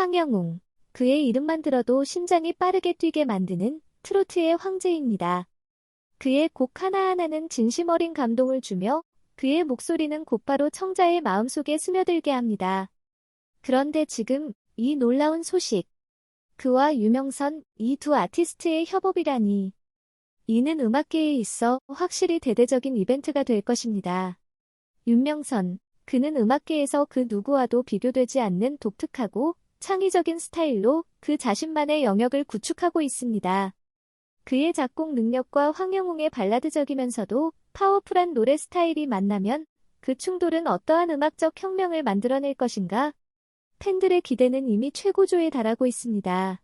황영웅. 그의 이름만 들어도 심장이 빠르게 뛰게 만드는 트로트의 황제입니다. 그의 곡 하나하나는 진심 어린 감동을 주며 그의 목소리는 곧바로 청자의 마음속에 스며들게 합니다. 그런데 지금 이 놀라운 소식. 그와 유명선, 이 두 아티스트의 협업이라니. 이는 음악계에 있어 확실히 대대적인 이벤트가 될 것입니다. 윤명선, 그는 음악계에서 그 누구와도 비교되지 않는 독특하고 창의적인 스타일로 그 자신만의 영역을 구축하고 있습니다. 그의 작곡 능력과 황영웅의 발라드적이면서도 파워풀한 노래 스타일이 만나면 그 충돌은 어떠한 음악적 혁명을 만들어낼 것인가? 팬들의 기대는 이미 최고조에 달하고 있습니다.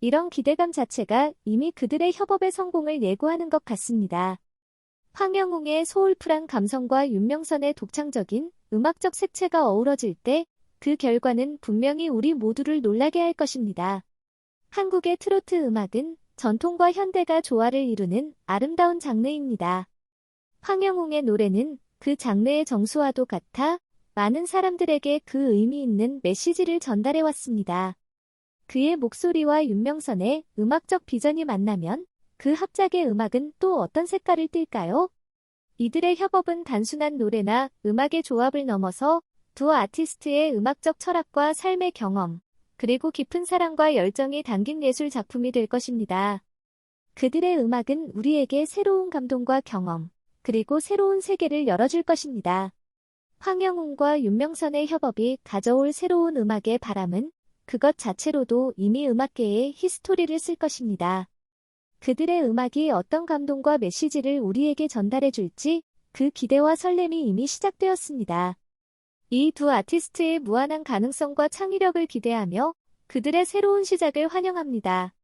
이런 기대감 자체가 이미 그들의 협업의 성공을 예고하는 것 같습니다. 황영웅의 소울풀한 감성과 윤명선의 독창적인 음악적 색채가 어우러질 때 그 결과는 분명히 우리 모두를 놀라게 할 것입니다. 한국의 트로트 음악은 전통과 현대가 조화를 이루는 아름다운 장르입니다. 황영웅의 노래는 그 장르의 정수와도 같아 많은 사람들에게 그 의미 있는 메시지를 전달해 왔습니다. 그의 목소리와 윤명선의 음악적 비전이 만나면 그 합작의 음악은 또 어떤 색깔을 띨까요? 이들의 협업은 단순한 노래나 음악의 조합을 넘어서 두 아티스트의 음악적 철학과 삶의 경험, 그리고 깊은 사랑과 열정이 담긴 예술 작품이 될 것입니다. 그들의 음악은 우리에게 새로운 감동과 경험, 그리고 새로운 세계를 열어줄 것입니다. 황영웅과 윤명선의 협업이 가져올 새로운 음악의 바람은 그것 자체로도 이미 음악계에 히스토리를 쓸 것입니다. 그들의 음악이 어떤 감동과 메시지를 우리에게 전달해 줄지 그 기대와 설렘이 이미 시작되었습니다. 이 두 아티스트의 무한한 가능성과 창의력을 기대하며 그들의 새로운 시작을 환영합니다.